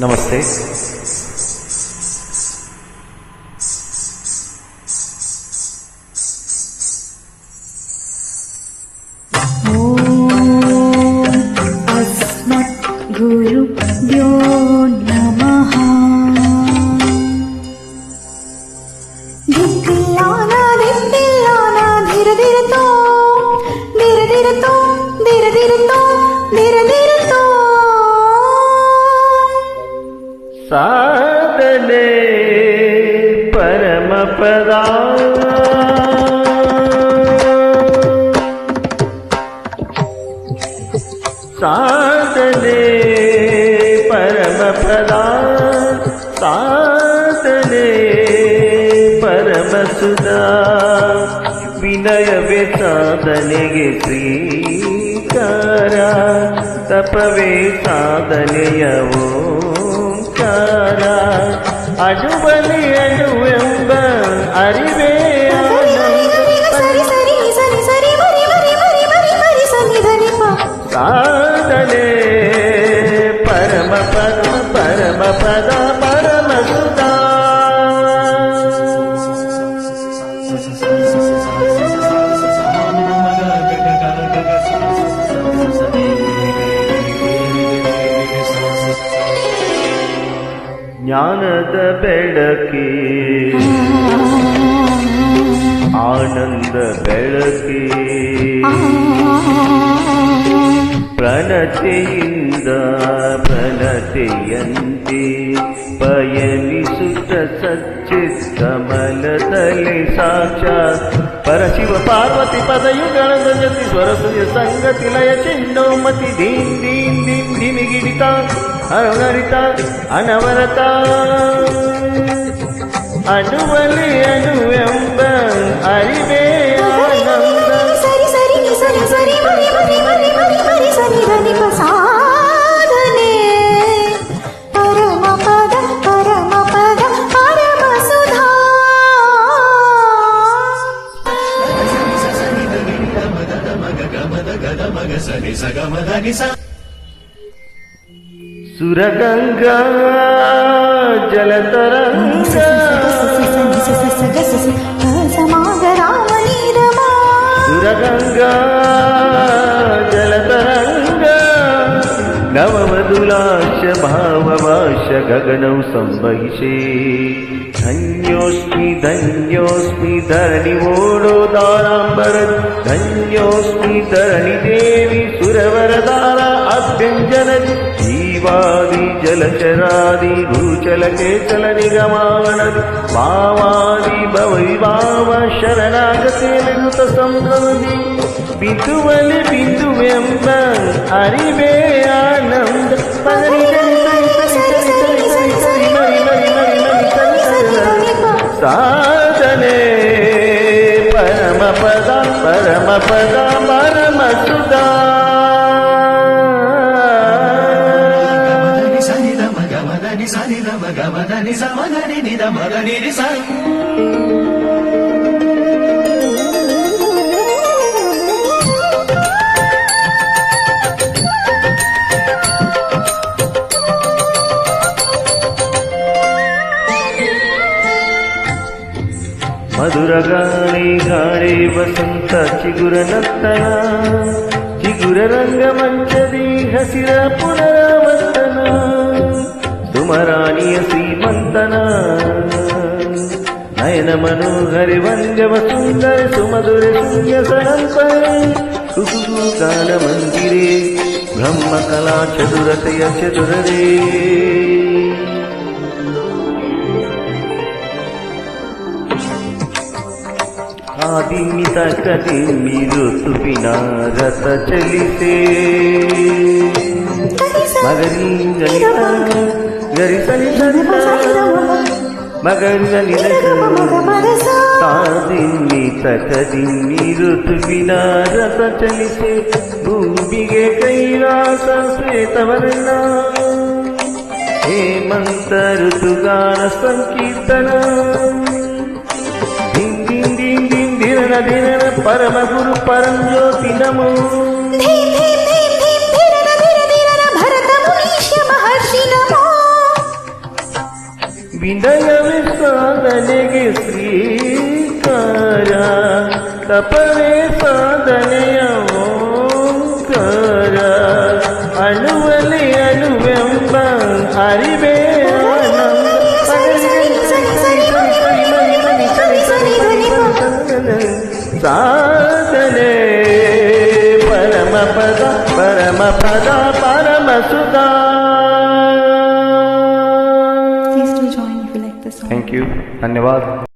నమస్తే. ధీర ధీరతో ధీర ధీరతో సాధనే పరమపదా సాధనే పరమపదా సాధనే ಪರಮಸುಧಾ ವಿನಯವೇ ಸಾಧನೆಗೆ ಶ್ರೀಕಾರ ತಪವೇ ಸಾಧನೆಯ ಓಂಕಾರ ಅಡುಬಲಿ ಅಡುವೆಂಬ ಅರಿವೇ ಜ್ಞಾನದ ಬೆಳಕಿ. ಆನಂದ ಬೆಳಕಿ. ಪ್ರಣತೆಯಿಂದ ಪ್ರಣತೆಯಂತೆ ಪಯಣಿಸುತ್ತ ಸಚ್ಚಿತ್ ಕಮಲದಲ್ಲಿ ಸಾಕ್ಷಾತ್ ಪರಶಿವ ಪಾರ್ವತಿ ಪದಯುಗಳ ಜತಿ ಸ್ವರಸುಯ ಸಂಗತಿ ಲಯ ಚಿನ್ನೋಮತಿ ದೀನ್ ದೀನ್ ದೀನ್ ದಿಮಿಗಿಡಿತ ಅರುಣರಿತ ಅನವರತ ಅನುವಲಿ ಅನುವೆಂಬ సురగంగా జలతరంగ. సురగంగా జలతరంగ. నవమధులాశ భావవాశ గగనౌ సంవహిషే. ధన్యోస్మి ధరణి ఓడో దారాంబర ధన్యోస్మి ధరణి దేవి సురవరదార అభ్యంజన జీవాది జలచరాది భూచల కేచల నిగమానది భావాది భవైభావ శరణాగతే నిరుత సంభ్రమది బిందువలి బిందువెంబ అరివే ఆనంద సాధనే. పరమ పద పరమ పద పరమ సుధా. సనిద మగ మదని సనిద మగ మదని సమదని నిద మదని రి స. మధురగానే గాడే వసంత చిగుర నత్తన చిగుర రంగ మంచది హసిర పునరావర్తన సుమరాణియ శ్రీమంతన. నయన మనోహరి వంగవ సుందర సుమధుర శూన్య సనంతర సుసు కాల మందిరే బ్రహ్మ కళా చతురతయ చతురరే ಚತುರರೇ ಆದಿಮಿತ ಕದಿ ಮಿರುತು ರಥ ಚಲಿಸೆ ಮಗರಿ ಗಣಿತ ಗರಿ ಸನಿ ಮಗರಿ ಗಣಿತ ತಾದಿಮಿತ ಕದಿ ಮಿರುತು ರಥ ಚಲಿಸೆ ಭೂಮಿಗೆ ಕೈಲಾಸ ಶ್ವೇತವರ್ಣ ಹೇಮಂತ ಋತುಗಾನ ಸಂಕೀರ್ತನ ధిరన భరత మునీశ్య మహర్షి నమో ವಿನಯವೇ ಸಾಧನೆಗೆ ಶ್ರೀಕಾರ ತಪವೇ ಸಾಧನೆಯ ಓಂಕಾರ ಅಣುವಲಿ ಅಣುವೆಂಬ ಅರಿವೇ Please do join if you like the song. Thank you. धन्यवाद